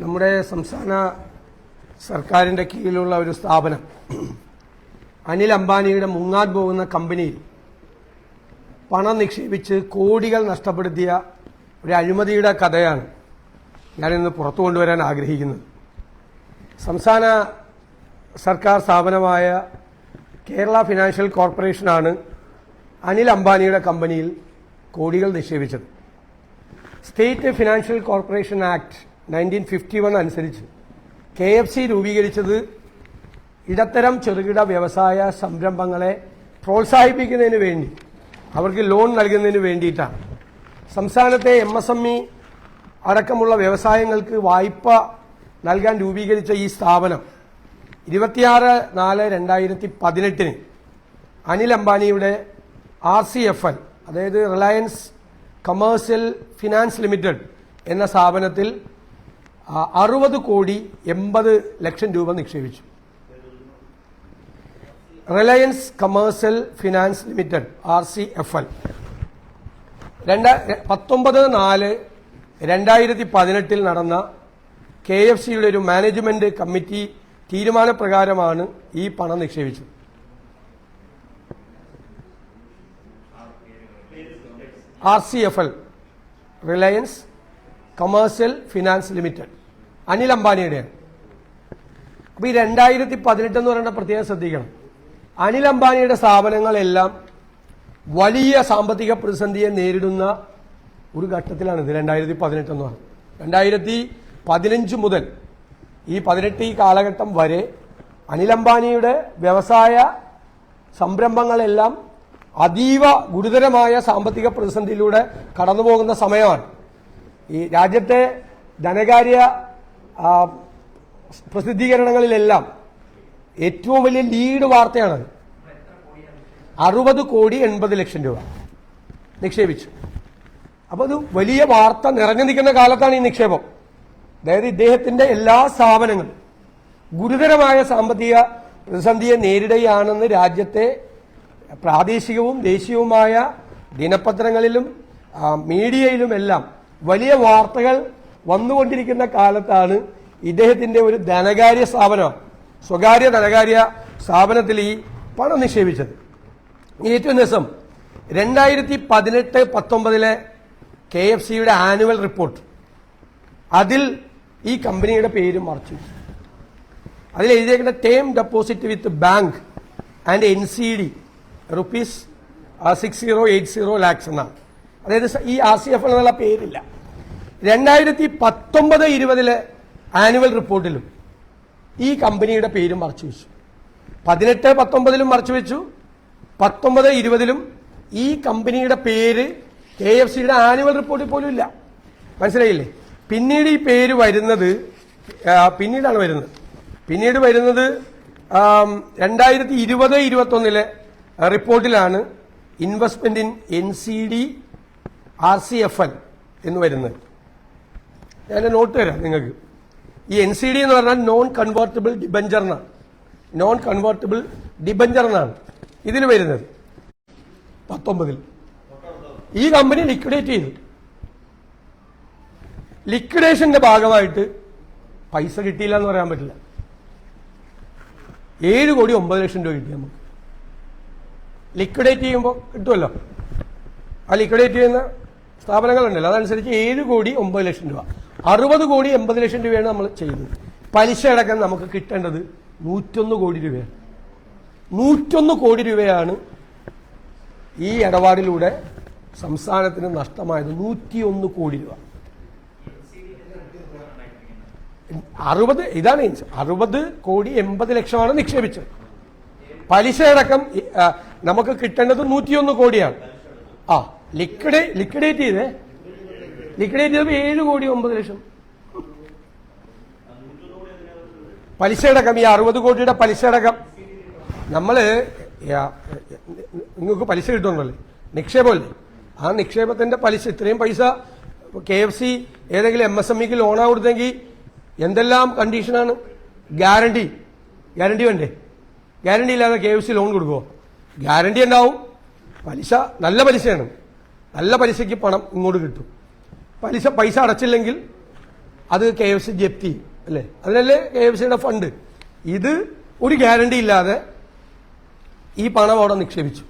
നമ്മുടെ സംസ്ഥാന സർക്കാരിന്റെ കീഴിലുള്ള ഒരു സ്ഥാപനം. അനിൽ അംബാനിയുടെ മുങ്ങാൻ പോകുന്ന കമ്പനിയിൽ പണം നിക്ഷേപിച്ച് കോടികൾ നഷ്ടപ്പെടുത്തിയ ഒരു അഴിമതിയുടെ കഥയാണ് ഞാനിന്ന് പുറത്തു കൊണ്ടുവരാൻ ആഗ്രഹിക്കുന്നത്. സംസ്ഥാന സർക്കാർ സ്ഥാപനമായ കേരള ഫിനാൻഷ്യൽ കോർപ്പറേഷനാണ് അനിൽ അംബാനിയുടെ കമ്പനിയിൽ കോടികൾ നിക്ഷേപിച്ചത്. State financial corporation act nineteen fifty one അനുസരിച്ച് കെ എഫ് സി രൂപീകരിച്ചത് ഇടത്തരം ചെറുകിട വ്യവസായ സംരംഭങ്ങളെ പ്രോത്സാഹിപ്പിക്കുന്നതിന് വേണ്ടി അവർക്ക് ലോൺ നൽകുന്നതിന് വേണ്ടിയിട്ടാണ്. സംസ്ഥാനത്തെ എം എസ് എം ഇ അടക്കമുള്ള വ്യവസായങ്ങൾക്ക് വായ്പ നൽകാൻ രൂപീകരിച്ച ഈ സ്ഥാപനം ഇരുപത്തിയാറ് നാല് രണ്ടായിരത്തി പതിനെട്ടിന് അനിൽ അംബാനിയുടെ ആർ സി എഫ് എൽ അതായത് റിലയൻസ് കമേഴ്സ്യൽ ഫിനാൻസ് ലിമിറ്റഡ് എന്ന സ്ഥാപനത്തിൽ അറുപത് കോടി എൺപത് ലക്ഷം രൂപ നിക്ഷേപിച്ചു. Reliance commercial finance limited R C F L. രണ്ട പത്തൊമ്പത് നാല് രണ്ടായിരത്തി പതിനെട്ടിൽ നടന്ന കെ എഫ് സിയുടെ ഒരു മാനേജ്മെന്റ് കമ്മിറ്റി തീരുമാനപ്രകാരമാണ് ഈ പണം നിക്ഷേപിച്ചത്. R C F L Reliance commercial finance limited Anil അംബാനിയുടെയാണ് അപ്പൊ ഈ രണ്ടായിരത്തി പതിനെട്ട് എന്ന് പറയുന്ന പ്രത്യേകം ശ്രദ്ധിക്കണം. അനിൽ അംബാനിയുടെ സ്ഥാപനങ്ങളെല്ലാം വലിയ സാമ്പത്തിക പ്രതിസന്ധിയെ നേരിടുന്ന ഒരു ഘട്ടത്തിലാണ് ഇത് രണ്ടായിരത്തി പതിനെട്ട് എന്ന് പറയുന്നത്. രണ്ടായിരത്തി പതിനഞ്ച് മുതൽ ഈ പതിനെട്ട് ഈ കാലഘട്ടം വരെ അനിൽ അംബാനിയുടെ വ്യവസായ സംരംഭങ്ങളെല്ലാം അതീവ ഗുരുതരമായ സാമ്പത്തിക പ്രതിസന്ധിയിലൂടെ കടന്നുപോകുന്ന സമയമാണ്. ഈ രാജ്യത്തെ ധനകാര്യ പ്രസിദ്ധീകരണങ്ങളിലെല്ലാം ഏറ്റവും വലിയ ലീഡ് വാർത്തയാണ് അറുപത് കോടി എൺപത് ലക്ഷം രൂപ. നിക്ഷേപിച്ചു. അപ്പോൾ അത് വലിയ വാർത്ത നിറഞ്ഞു നിൽക്കുന്ന കാലത്താണ് ഈ നിക്ഷേപം. അതായത് ഇദ്ദേഹത്തിന്റെ എല്ലാ സ്ഥാപനങ്ങളും ഗുരുതരമായ സാമ്പത്തിക പ്രതിസന്ധിയെ നേരിടുകയാണെന്ന് രാജ്യത്തെ പ്രാദേശികവും ദേശീയവുമായ ദിനപത്രങ്ങളിലും മീഡിയയിലും മീഡിയയിലുമെല്ലാം വലിയ വാർത്തകൾ വന്നുകൊണ്ടിരിക്കുന്ന കാലത്താണ് ഇദ്ദേഹത്തിന്റെ ഒരു ധനകാര്യ സ്ഥാപനം സ്വകാര്യ ധനകാര്യ സ്ഥാപനത്തിൽ ഈ പണം നിക്ഷേപിച്ചത്. ഏറ്റവും ദിവസം രണ്ടായിരത്തി പതിനെട്ട് പത്തൊമ്പതിലെ കെ എഫ് സിയുടെ ആനുവൽ റിപ്പോർട്ട്. അതിൽ ഈ കമ്പനിയുടെ പേര് മറച്ചു. അതിൽ എഴുതിയേക്കുന്ന term deposit with bank and N C D rupees six zero eight zero lakhs എന്നാണ്. അതായത് ഈ ആർ സി എഫ് എന്നുള്ള പേരില്ല. രണ്ടായിരത്തി പത്തൊമ്പത് ഇരുപതിലെ ആനുവൽ റിപ്പോർട്ടിലും ഈ കമ്പനിയുടെ പേര് മറച്ചു വെച്ചു. പതിനെട്ട് പത്തൊമ്പതിലും മറച്ചു വെച്ചു. പത്തൊമ്പത് ഇരുപതിലും ഈ കമ്പനിയുടെ പേര് കെ എഫ് സിയുടെ ആനുവൽ റിപ്പോർട്ടിൽ പോലും ഇല്ല. മനസ്സിലായില്ലേ? പിന്നീട് ഈ പേര് വരുന്നത് പിന്നീടാണ് വരുന്നത്. പിന്നീട് വരുന്നത് രണ്ടായിരത്തി ഇരുപത് ഇരുപത്തൊന്നിലെ റിപ്പോർട്ടിലാണ് investment in N C D R C F L എന്ന് വരുന്നത്. ഞാൻ നോട്ട് തരാം നിങ്ങൾക്ക്. ഈ എൻ സി ഡി എന്ന് പറഞ്ഞാൽ നോൺ കൺവേർട്ടബിൾ ഡിബഞ്ചർ എന്നാണ്. നോൺ കൺവേർട്ടബിൾ ഡിബഞ്ചർ എന്നാണ് ഇതിൽ വരുന്നത്. പത്തൊമ്പതിൽ. ഈ കമ്പനി ലിക്വിഡേറ്റ് ചെയ്തു. ലിക്വിഡേഷന്റെ ഭാഗമായിട്ട് പൈസ കിട്ടിയില്ല എന്ന് പറയാൻ പറ്റില്ല. ഏഴ് കോടി ഒമ്പത് ലക്ഷം രൂപ കിട്ടി നമുക്ക്. ലിക്വിഡേറ്റ് ചെയ്യുമ്പോൾ കിട്ടുമല്ലോ. ആ ലിക്വിഡേറ്റ് ചെയ്യുന്ന സ്ഥാപനങ്ങളുണ്ടല്ലോ. അതനുസരിച്ച് ഏഴ് കോടി ഒമ്പത് ലക്ഷം രൂപ. അറുപത് കോടി എൺപത് ലക്ഷം രൂപയാണ് നമ്മൾ ചെയ്തത്. പലിശ അടക്കം നമുക്ക് കിട്ടേണ്ടത് നൂറ്റൊന്ന് കോടി രൂപയാണ്. നൂറ്റൊന്ന് കോടി രൂപയാണ് ഈ ഇടപാടിലൂടെ സംസ്ഥാനത്തിന് നഷ്ടമായത്. നൂറ്റിയൊന്ന് കോടി രൂപ. അറുപത് ഇതാണ്. അറുപത് കോടി എൺപത് ലക്ഷമാണ് നിക്ഷേപിച്ചത്. പലിശയടക്കം അടക്കം നമുക്ക് കിട്ടേണ്ടത് നൂറ്റിയൊന്ന് കോടിയാണ്. ആ ലിക്വിഡേ ലിക്വിഡേറ്റ് ചെയ്തേ. ലിക്വിഡേറ്റ് ചെയ്തപ്പോൾ ഏഴ് കോടി ഒമ്പത് ലക്ഷം. പലിശയടക്കം ഈ അറുപത് കോടിയുടെ പലിശയടക്കം നമ്മൾ നിങ്ങൾക്ക് പലിശ കിട്ടുന്നുണ്ടല്ലേ? നിക്ഷേപമല്ലേ? ആ നിക്ഷേപത്തിന്റെ പലിശ ഇത്രയും പൈസ കെ എഫ് സി ഏതെങ്കിലും എം എസ് എം ഇക്ക് ലോണാ കൊടുത്തെങ്കിൽ എന്തെല്ലാം കണ്ടീഷനാണ് ഗ്യാരണ്ടി ഗ്യാരണ്ടി വേണ്ടേ? ഗ്യാരണ്ടി ഇല്ലാതെ കെ എഫ് സി ലോൺ കൊടുക്കുമോ ഗ്യാരണ്ടി ഉണ്ടാവും. പലിശ നല്ല പലിശയാണ്. നല്ല പലിശയ്ക്ക് പണം ഇങ്ങോട്ട് കിട്ടും. പലിശ പൈസ അടച്ചില്ലെങ്കിൽ അത് കെ എഫ് സി ജപ്തി അല്ലേ? അതിനല്ലേ കെ എഫ് സിയുടെ ഫണ്ട് ഇത് ഒരു ഗ്യാരണ്ടി ഇല്ലാതെ ഈ പണം അവിടെ നിക്ഷേപിച്ചു.